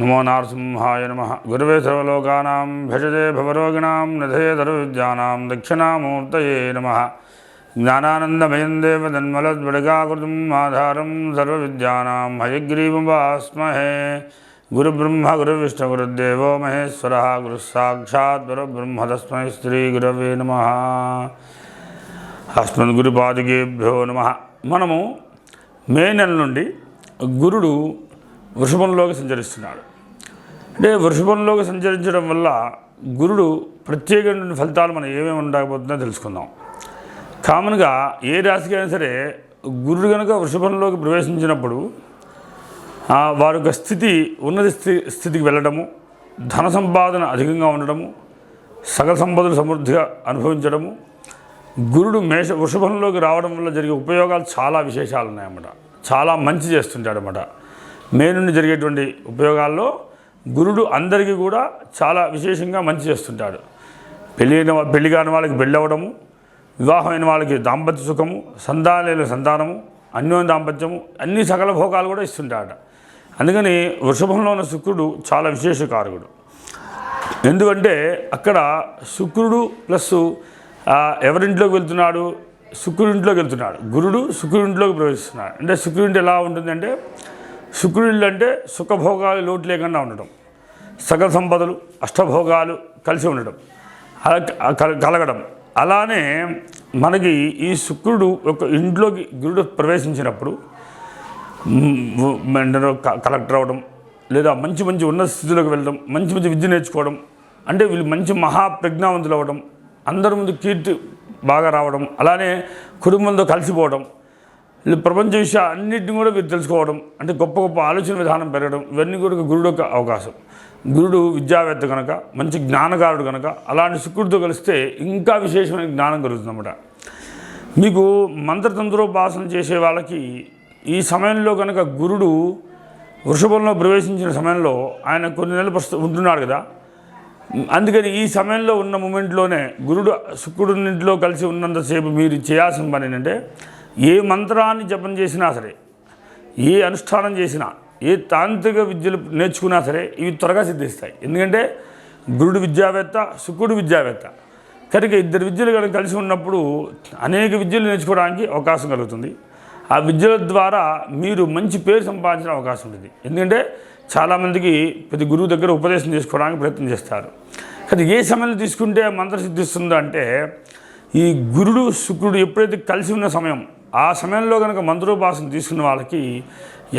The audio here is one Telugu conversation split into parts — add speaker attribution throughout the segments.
Speaker 1: నమో నారసింహాయ నమ గురువే సర్వలోకానా భజదే భవరోగిణాం నధే తరువిద్యానాం దక్షిణామూర్తయే నమ జ్ఞానానందమయం దేవన్మలద్గాకృతం ఆధారం సర్వ విద్యానాం హయగ్రీవం వాస్మహే గురుబ్రహ్మ గురువిష్ణు గురుదేవో మహేశ్వర గురుసాక్షాత్ గురుబ్రహ్మ తస్మై శ్రీ గురవే నమ అస్మద్ అస్మద్గురుపాదుగేభ్యో నమ మనము మే నెల నుండి గురుడు వృషభంలోకి సంచరిస్తున్నాడు అంటే వృషభంలోకి సంచరించడం వల్ల గురుడు ప్రత్యేకమైన ఫలితాలు మనం ఏమేమి ఉండకపోతుందో తెలుసుకుందాం కామన్గా ఏ రాశికి అయినా సరే గురుడు కనుక వృషభంలోకి ప్రవేశించినప్పుడు వారి యొక్క స్థితి ఉన్నత స్థితికి వెళ్ళడము ధన సంపాదన అధికంగా ఉండడము సకల సంపదలు సమృద్ధిగా అనుభవించడము గురుడు మేష వృషభంలోకి రావడం వల్ల జరిగే ఉపయోగాలు చాలా విశేషాలు ఉన్నాయన్నమాట చాలా మంచి చేస్తుంటాడనమాట మే నుండి జరిగేటువంటి ఉపయోగాల్లో గురుడు అందరికీ కూడా చాలా విశేషంగా మంచి చేస్తుంటాడు పెళ్ళి అయిన పెళ్లి కాని వాళ్ళకి పెళ్ళి అవ్వడము వివాహమైన వాళ్ళకి దాంపత్య సుఖము లేని సంతానము అన్యోన్య దాంపత్యము అన్ని సకల భోగాలు కూడా ఇస్తుంటాడ అందుకని వృషభంలో ఉన్న శుక్రుడు చాలా విశేషకారకుడు ఎందుకంటే అక్కడ శుక్రుడు ప్లస్ ఎవరింట్లోకి వెళ్తున్నాడు శుక్రుడింట్లోకి వెళ్తున్నాడు గురుడు శుక్రుడింట్లోకి ప్రవేశిస్తున్నాడు అంటే శుక్రుడింటి ఎలా ఉంటుందంటే శుక్రుళ్ళు అంటే సుఖభోగాలు లోటు లేకుండా ఉండటం సగ సంపదలు అష్టభోగాలు కలిసి ఉండటం కలగడం అలానే మనకి ఈ శుక్రుడు ఒక ఇంట్లోకి గురుడు ప్రవేశించినప్పుడు కలెక్టర్ అవ్వడం లేదా మంచి మంచి ఉన్నత స్థితిలోకి వెళ్ళడం మంచి మంచి విద్య నేర్చుకోవడం అంటే వీళ్ళు మంచి మహాప్రజ్ఞావంతులు అవ్వడం అందరి ముందు కీర్తి బాగా రావడం అలానే కుటుంబంతో కలిసిపోవడం ప్రపంచ విషయాలు అన్నింటిని కూడా మీరు తెలుసుకోవడం అంటే గొప్ప గొప్ప ఆలోచన విధానం పెరగడం ఇవన్నీ కూడా గురుడు యొక్క అవకాశం గురుడు విద్యావేత్త కనుక మంచి జ్ఞానకారుడు కనుక అలాంటి శుక్రుడితో కలిస్తే ఇంకా విశేషమైన జ్ఞానం కలుగుతుందన్నమాట మీకు మంత్రతంత్రోపాసన చేసే వాళ్ళకి ఈ సమయంలో కనుక గురుడు వృషభంలో ప్రవేశించిన సమయంలో ఆయన కొన్ని నెలలు ఉంటున్నాడు కదా అందుకని ఈ సమయంలో ఉన్న మూమెంట్లోనే గురుడు శుక్రుడింట్లో కలిసి ఉన్నంతసేపు మీరు చేయాల్సిన పని ఏంటంటే ఏ మంత్రాన్ని జపం చేసినా సరే ఏ అనుష్ఠానం చేసినా ఏ తాంత్రిక విద్యలు నేర్చుకున్నా సరే ఇవి త్వరగా సిద్ధిస్తాయి ఎందుకంటే గురుడు విద్యావేత్త శుకుడు విద్యావేత్త కనుక ఇద్దరు విద్యలు కనుక కలిసి ఉన్నప్పుడు అనేక విద్యలు నేర్చుకోవడానికి అవకాశం కలుగుతుంది ఆ విద్యల ద్వారా మీరు మంచి పేరు సంపాదించిన అవకాశం ఉంటుంది ఎందుకంటే చాలామందికి ప్రతి గురువు దగ్గర ఉపదేశం చేసుకోవడానికి ప్రయత్నం చేస్తారు కానీ ఏ సమయంలో తీసుకుంటే మంత్ర సిద్ధిస్తుందంటే ఈ గురుడు శుక్రుడు ఎప్పుడైతే కలిసి ఉన్న సమయం ఆ సమయంలో కనుక మంత్రోపాసన తీసుకున్న వాళ్ళకి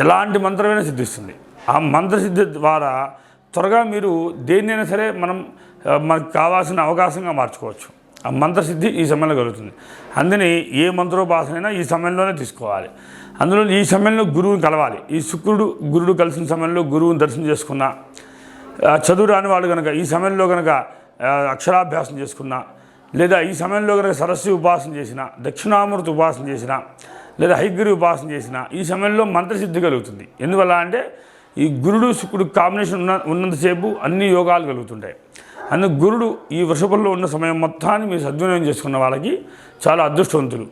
Speaker 1: ఎలాంటి మంత్రమైనా సిద్ధిస్తుంది ఆ మంత్ర సిద్ధి ద్వారా త్వరగా మీరు దేన్నైనా సరే మనం మనకు కావాల్సిన అవకాశంగా మార్చుకోవచ్చు ఆ మంత్రసిద్ధి ఈ సమయంలో కలుగుతుంది అందుని ఏ మంత్రోపాసనైనా ఈ సమయంలోనే తీసుకోవాలి అందులో ఈ సమయంలో గురువుని కలవాలి ఈ శుక్రుడు గురుడు కలిసిన సమయంలో గురువుని దర్శనం చేసుకున్న చదువు రాని వాళ్ళు కనుక ఈ సమయంలో కనుక అక్షరాభ్యాసం చేసుకున్నా లేదా ఈ సమయంలో కనుక సరస్వతి ఉపాసన చేసిన దక్షిణామూర్తి ఉపాసన చేసిన లేదా హైగ్రి ఉపాసన చేసిన ఈ సమయంలో మంత్రసిద్ధి కలుగుతుంది ఎందువల్ల అంటే ఈ గురుడు శుక్రుడు కాంబినేషన్ ఉన్న ఉన్నంతసేపు అన్ని యోగాలు కలుగుతుంటాయి అందు గురుడు ఈ వృషభంలో ఉన్న సమయం మొత్తాన్ని మీరు సద్వినియోగం చేసుకున్న వాళ్ళకి చాలా అదృష్టవంతులు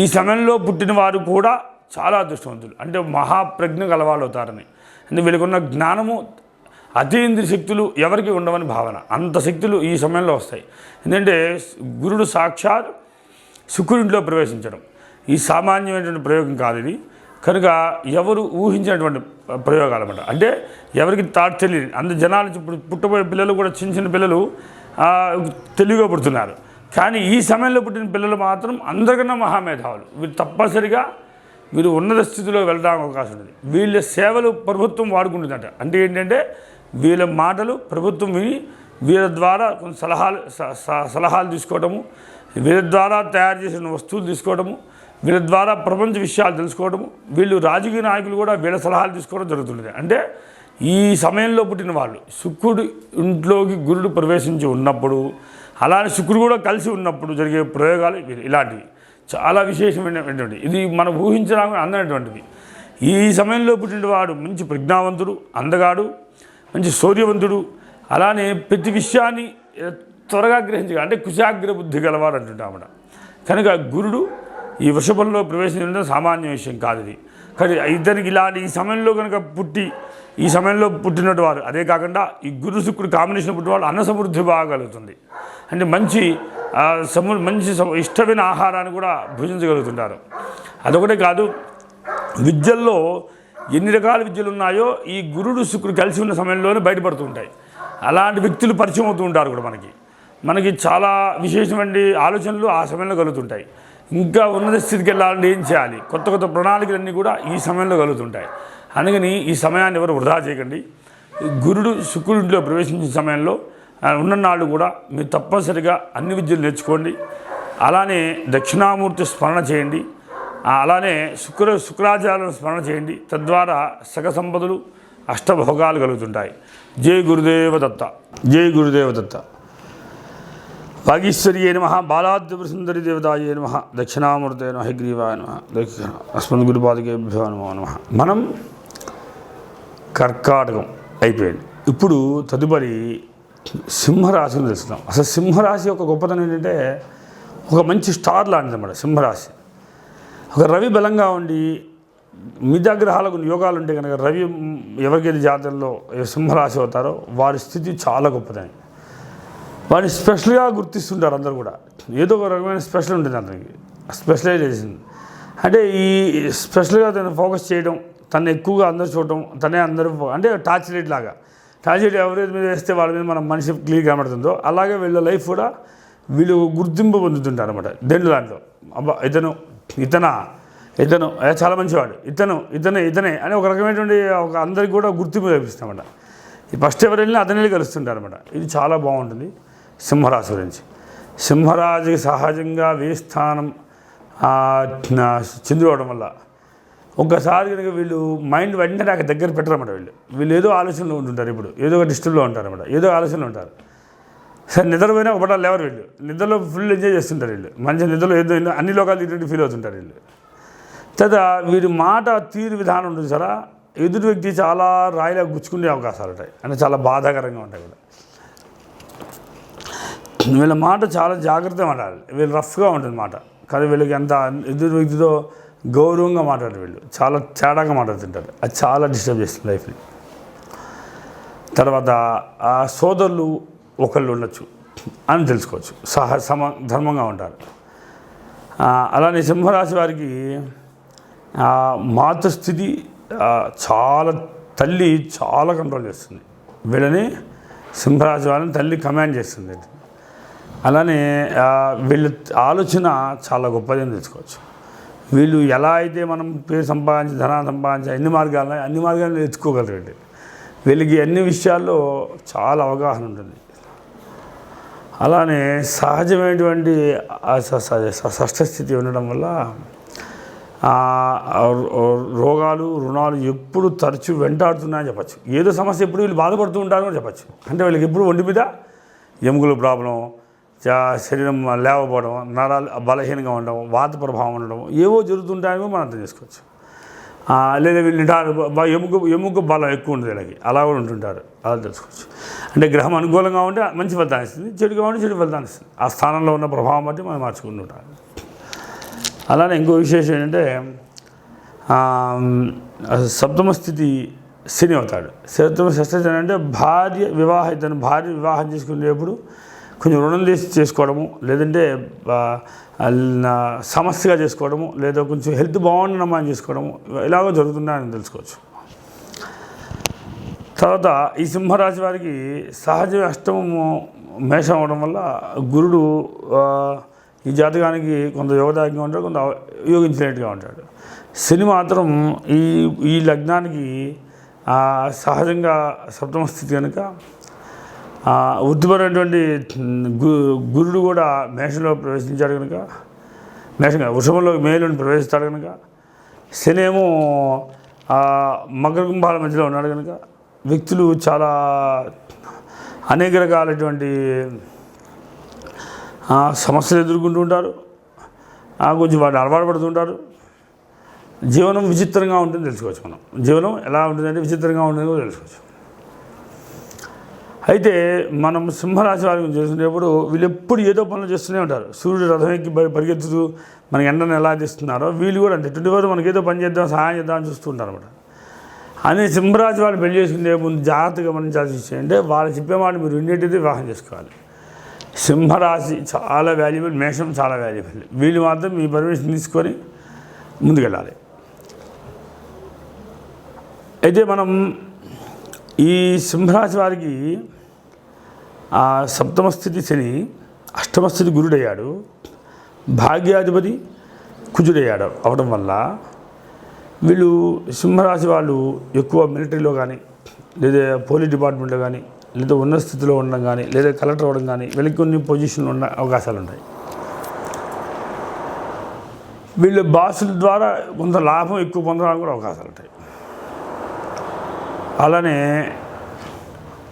Speaker 1: ఈ సమయంలో పుట్టిన వారు కూడా చాలా అదృష్టవంతులు అంటే మహాప్రజ్ఞ గలవాళ్ళు అవుతారని అంటే వీళ్ళకున్న జ్ఞానము అతీంద్రియ శక్తులు ఎవరికి ఉండవని భావన అంత శక్తులు ఈ సమయంలో వస్తాయి ఎందుకంటే గురుడు సాక్షాత్ శుక్రుడిలో ప్రవేశించడం ఈ సామాన్యమైనటువంటి ప్రయోగం కాదు ఇది కనుక ఎవరు ఊహించినటువంటి ప్రయోగాలు అనమాట అంటే ఎవరికి తాట్ తెలియదు అంత జనాలు ఇప్పుడు పుట్టబోయే పిల్లలు కూడా చిన్న చిన్న పిల్లలు తెలివిగా పుడుతున్నారు కానీ ఈ సమయంలో పుట్టిన పిల్లలు మాత్రం అందరికన్నా మహామేధావులు వీరు తప్పనిసరిగా వీరు ఉన్నత స్థితిలో వెళ్ళడానికి అవకాశం ఉంది వీళ్ళ సేవలు ప్రభుత్వం వాడుకుంటుందంట అంటే ఏంటంటే వీళ్ళ మాటలు ప్రభుత్వం విని వీళ్ళ ద్వారా కొన్ని సలహాలు సలహాలు తీసుకోవడము వీళ్ళ ద్వారా తయారు చేసిన వస్తువులు తీసుకోవడము వీళ్ళ ద్వారా ప్రపంచ విషయాలు తెలుసుకోవడము వీళ్ళు రాజకీయ నాయకులు కూడా వీళ్ళ సలహాలు తీసుకోవడం జరుగుతుంది అంటే ఈ సమయంలో పుట్టిన వాళ్ళు శుక్రుడు ఇంట్లోకి గురుడు ప్రవేశించి ఉన్నప్పుడు అలానే శుక్రుడు కూడా కలిసి ఉన్నప్పుడు జరిగే ప్రయోగాలు ఇలాంటివి చాలా విశేషమైనటువంటి ఇది మనం ఊహించడానికి అందనటువంటిది ఈ సమయంలో పుట్టిన వాడు మంచి ప్రజ్ఞావంతుడు అందగాడు మంచి శౌర్యవంతుడు అలానే ప్రతి విషయాన్ని త్వరగా గ్రహించగల అంటే కుశాగ్ర బుద్ధి గలవాడు అంటుంటామట కనుక గురుడు ఈ వృషభంలో ప్రవేశించడం సామాన్య విషయం కాదు ఇది కానీ ఇద్దరికి ఇలాంటి ఈ సమయంలో కనుక పుట్టి ఈ సమయంలో పుట్టినట్టు వారు అదే కాకుండా ఈ గురు శుక్రుడు కాంబినేషన్ పుట్టిన అన్న సమృద్ధి బాగలుగుతుంది అంటే మంచి సము మంచి ఇష్టమైన ఆహారాన్ని కూడా భుజించగలుగుతుంటారు అదొకటే కాదు విద్యల్లో ఎన్ని రకాల విద్యలు ఉన్నాయో ఈ గురుడు శుక్రుడు కలిసి ఉన్న సమయంలోనే బయటపడుతూ ఉంటాయి అలాంటి వ్యక్తులు పరిచయం అవుతూ ఉంటారు కూడా మనకి మనకి చాలా విశేషమైన ఆలోచనలు ఆ సమయంలో కలుగుతుంటాయి ఇంకా ఉన్నత స్థితికి వెళ్ళాలంటే ఏం చేయాలి కొత్త కొత్త ప్రణాళికలన్నీ కూడా ఈ సమయంలో కలుగుతుంటాయి అందుకని ఈ సమయాన్ని ఎవరు వృధా చేయకండి గురుడు శుక్రుడిలో ప్రవేశించిన సమయంలో ఉన్న నాళ్ళు కూడా మీరు తప్పనిసరిగా అన్ని విద్యలు నేర్చుకోండి అలానే దక్షిణామూర్తి స్మరణ చేయండి అలానే శుక్ర శుక్రాచార్యులను స్మరణ చేయండి తద్వారా సగ సంపదలు అష్టభోగాలు కలుగుతుంటాయి జై గురుదేవ దత్త జై గురుదేవ దత్త వాగీశ్వర్యే నమ బాలాద్రిపురసుందరి దేవతాయే నమ దక్షిణామూర్తే నమ హైగ్రీవాయ నమ అస్మద్ గురుపాదకేభ్యో నమో నమ మనం కర్కాటకం అయిపోయింది ఇప్పుడు తదుపరి సింహరాశిని తెలుసుకుందాం అసలు సింహరాశి యొక్క గొప్పతనం ఏంటంటే ఒక మంచి స్టార్ లాంటిది అన్నమాట సింహరాశి ఒక రవి బలంగా ఉండి మిథాగ్రహాలకు యోగాలు ఉంటే కనుక రవి ఎవరికైతే జాతరలో సింహరాశి అవుతారో వారి స్థితి చాలా గొప్పదని వారిని స్పెషల్గా గుర్తిస్తుంటారు అందరు కూడా ఏదో ఒక రకమైన స్పెషల్ ఉంటుంది అతనికి స్పెషలైజేషన్ అంటే ఈ స్పెషల్గా తను ఫోకస్ చేయడం తను ఎక్కువగా అందరు చూడటం తనే అందరూ అంటే టార్చ్ లైట్ లాగా టార్చ్ లైట్ ఎవరి మీద వేస్తే వాళ్ళ మీద మన మనిషి క్లియర్ కనబడుతుందో అలాగే వీళ్ళ లైఫ్ కూడా వీళ్ళు గుర్తింపు పొందుతుంటారు అనమాట దేని దాంట్లో అబ్బా ఇతను ఇతన ఇతను చాలా మంచివాడు ఇతను ఇతనే ఇతనే అని ఒక రకమైనటువంటి ఒక అందరికి కూడా గుర్తింపు కల్పిస్తామట ఫస్ట్ ఎవరు వెళ్ళినా అతనే అనమాట ఇది చాలా బాగుంటుంది సింహరాశి గురించి సింహరాజుకి సహజంగా వేస్థానం చిందు చెందిపోవడం వల్ల ఒక్కసారి కనుక వీళ్ళు మైండ్ వెంటనే నాకు దగ్గర పెట్టరమాట వీళ్ళు వీళ్ళు ఏదో ఆలోచనలో ఉంటుంటారు ఇప్పుడు ఏదో ఒక డిస్టర్బ్లో ఉంటారన్నమాట ఏదో ఆలోచనలో ఉంటారు సరే నిద్రపోయినా ఒక పట్టాలు లేవరు వీళ్ళు నిద్రలో ఫుల్ ఎంజాయ్ చేస్తుంటారు వీళ్ళు మంచి నిద్రలో ఏదో అన్ని లోకాలు ఇటువంటి ఫీల్ అవుతుంటారు వీళ్ళు తర్వాత వీడి మాట తీరు విధానం ఉంటుంది సరే ఎదుటి వ్యక్తి చాలా రాయిలా గుచ్చుకునే అవకాశాలు ఉంటాయి అంటే చాలా బాధాకరంగా ఉంటాయి కూడా వీళ్ళ మాట చాలా జాగ్రత్తగా మాట్లాడాలి వీళ్ళు రఫ్గా ఉంటుంది మాట కానీ వీళ్ళకి ఎంత ఎదురు వ్యక్తితో గౌరవంగా మాట్లాడరు వీళ్ళు చాలా తేడాగా మాట్లాడుతుంటారు అది చాలా డిస్టర్బ్ చేస్తుంది లైఫ్ని తర్వాత ఆ సోదరులు ఒకళ్ళు ఉండొచ్చు అని తెలుసుకోవచ్చు సహ సమ ధర్మంగా ఉంటారు అలానే సింహరాశి వారికి మాతృస్థితి చాలా తల్లి చాలా కంట్రోల్ చేస్తుంది వీళ్ళని సింహరాశి వారిని తల్లి కమాండ్ చేస్తుంది అలానే వీళ్ళ ఆలోచన చాలా గొప్పదని తెలుసుకోవచ్చు వీళ్ళు ఎలా అయితే మనం పేరు సంపాదించి ధనాన్ని సంపాదించి అన్ని మార్గాలు అన్ని మార్గాల్లో ఎత్తుకోగలరండి వీళ్ళకి అన్ని విషయాల్లో చాలా అవగాహన ఉంటుంది అలానే సహజమైనటువంటి స్థితి ఉండడం వల్ల రోగాలు రుణాలు ఎప్పుడు తరచు వెంటాడుతున్నాయని చెప్పచ్చు ఏదో సమస్య ఎప్పుడు వీళ్ళు బాధపడుతూ ఉంటారు అని చెప్పచ్చు అంటే వీళ్ళకి ఎప్పుడు ఒంటి మీద ఎముకల ప్రాబ్లం శరీరం లేవపోవడం నరాలు బలహీనంగా ఉండడం వాత ప్రభావం ఉండడం ఏవో జరుగుతుంటాయో మనం అర్థం చేసుకోవచ్చు లేదా వీళ్ళు నిటారు ఎముక ఎముక బలం ఎక్కువ ఉంటుంది వీళ్ళకి అలా కూడా ఉంటుంటారు అలా తెలుసుకోవచ్చు అంటే గ్రహం అనుకూలంగా ఉంటే మంచి ఫలితాన్ని ఇస్తుంది చెడుగా ఉంటే చెడు ఫలితాన్ని ఇస్తుంది ఆ స్థానంలో ఉన్న ప్రభావం బట్టి మనం మార్చుకుంటుంటాం అలానే ఇంకో విశేషం ఏంటంటే సప్తమ స్థితి శని అవుతాడు సప్తమ షష్టస్థితి అంటే భార్య వివాహ ఇతను భార్య వివాహం చేసుకునేటప్పుడు కొంచెం రుణం తీసి చేసుకోవడము లేదంటే సమస్యగా చేసుకోవడము లేదా కొంచెం హెల్త్ బాగుండడం అని చేసుకోవడము ఇలాగో జరుగుతున్నాయని తెలుసుకోవచ్చు తర్వాత ఈ సింహరాశి వారికి సహజ అష్టమము మేషం అవడం వల్ల గురుడు ఈ జాతకానికి కొంత యోగదాయకంగా ఉంటాడు కొంత యోగించినట్టుగా ఉంటాడు శని మాత్రం ఈ ఈ లగ్నానికి సహజంగా సప్తమ స్థితి కనుక వృత్తిపరమైనటువంటి గురుడు కూడా మేషంలో ప్రవేశించాడు కనుక కాదు వృషభంలో మేలుని ప్రవేశిస్తాడు కనుక శని ఏమో మకర కుంభాల మధ్యలో ఉన్నాడు కనుక వ్యక్తులు చాలా అనేక రకాలైనటువంటి సమస్యలు ఎదుర్కొంటూ ఆ కొంచెం వాటిని అలవాటు పడుతుంటారు జీవనం విచిత్రంగా ఉంటుంది తెలుసుకోవచ్చు మనం జీవనం ఎలా ఉంటుందంటే విచిత్రంగా ఉంటుంది కూడా తెలుసుకోవచ్చు అయితే మనం సింహరాశి వారి గురించి చూసుకునేప్పుడు వీళ్ళు ఎప్పుడు ఏదో పనులు చేస్తూనే ఉంటారు సూర్యుడు రథం ఎక్కి పరిగెత్తుతూ మనకి ఎండను ఎలా తీస్తున్నారో వీళ్ళు కూడా అంటే ట్వంటీ ఫోర్ మనకి ఏదో పని చేద్దాం సహాయం చేద్దాం అని చూస్తుంటారు అనమాట అని సింహరాజు వాళ్ళు పెళ్లి చేసుకునే ముందు జాగ్రత్తగా గమనించాల్సి విషయం అంటే వాళ్ళు చెప్పే మాట మీరు వినేటిది వివాహం చేసుకోవాలి సింహరాశి చాలా వాల్యుబుల్ మేషం చాలా వాల్యుబుల్ వీళ్ళు మాత్రం మీ పర్మిషన్ తీసుకొని ముందుకెళ్ళాలి అయితే మనం ఈ సింహరాశి వారికి సప్తమ స్థితి శని అష్టమ స్థితి గురుడయ్యాడు భాగ్యాధిపతి కుజుడయ్యాడు అవడం వల్ల వీళ్ళు సింహరాశి వాళ్ళు ఎక్కువ మిలిటరీలో కానీ లేదా పోలీస్ డిపార్ట్మెంట్లో కానీ లేదా ఉన్న స్థితిలో ఉండడం కానీ లేదా కలెక్టర్ అవ్వడం కానీ వీళ్ళకి కొన్ని పొజిషన్లు ఉన్న అవకాశాలు ఉంటాయి వీళ్ళు బాసుల ద్వారా కొంత లాభం ఎక్కువ పొందడానికి కూడా అవకాశాలు ఉంటాయి అలానే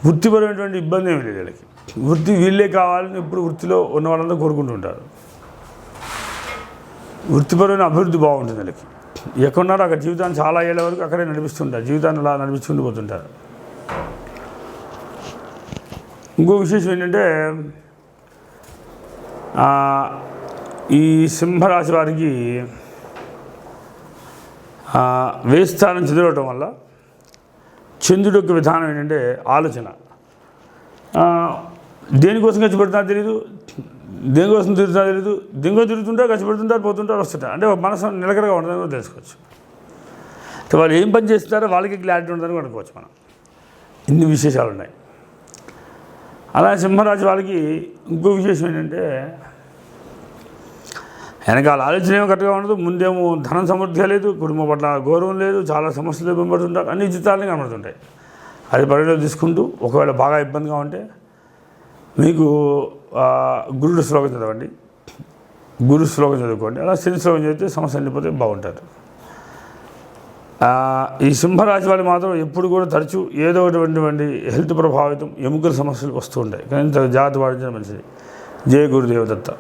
Speaker 1: వృత్తిపరమైనటువంటి ఇబ్బంది ఏమి లేదు వీళ్ళకి వృత్తి వీళ్ళే కావాలని ఇప్పుడు వృత్తిలో ఉన్న వాళ్ళందరూ కోరుకుంటుంటారు వృత్తిపరమైన అభివృద్ధి బాగుంటుంది వీళ్ళకి ఎక్కడున్నారో అక్కడ జీవితాన్ని చాలా ఏళ్ళ వరకు అక్కడే నడిపిస్తుంటారు జీవితాన్ని అలా నడిపించుకుంటూ పోతుంటారు ఇంకో విశేషం ఏంటంటే ఈ సింహరాశి వారికి వేస్థానం చదవటం వల్ల చంద్రుడి యొక్క విధానం ఏంటంటే ఆలోచన దేనికోసం ఖర్చు పెడుతున్నా తెలీదు దేనికోసం తిరుగుతుందో తెలియదు దీనికో తిరుగుతుంటే ఖర్చు పెడుతుంటారు పోతుంటారు వస్తుంటారు అంటే మనసు నిలకడగా ఉండదని కూడా తెలుసుకోవచ్చు వాళ్ళు ఏం పని చేస్తున్నారో వాళ్ళకి క్లారిటీ ఉండదని అనుకోవచ్చు మనం ఇన్ని విశేషాలు ఉన్నాయి అలా సింహరాజు వాళ్ళకి ఇంకో విశేషం ఏంటంటే వెనకాల ఆలోచన ఏమో కరెక్ట్గా ఉండదు ముందేమో ధనం సమృద్ధిగా లేదు కుటుంబం పట్ల గౌరవం లేదు చాలా సమస్యలు వెంబడుతుంటారు అన్ని చిత్రాలని కనబడుతుంటాయి అది పరిగణలో తీసుకుంటూ ఒకవేళ బాగా ఇబ్బందిగా ఉంటే మీకు గురుడు శ్లోకం చదవండి గురు శ్లోకం చదువుకోండి అలా శని శ్లోకం చదివితే సమస్య వెళ్ళిపోతే బాగుంటారు ఈ సింహరాశి వాళ్ళు మాత్రం ఎప్పుడు కూడా తరచూ ఏదో ఒకటి హెల్త్ ప్రభావితం ఎముకల సమస్యలు వస్తూ ఉంటాయి కానీ జాతి వాడించడం మంచిది జయ గురుదేవదత్త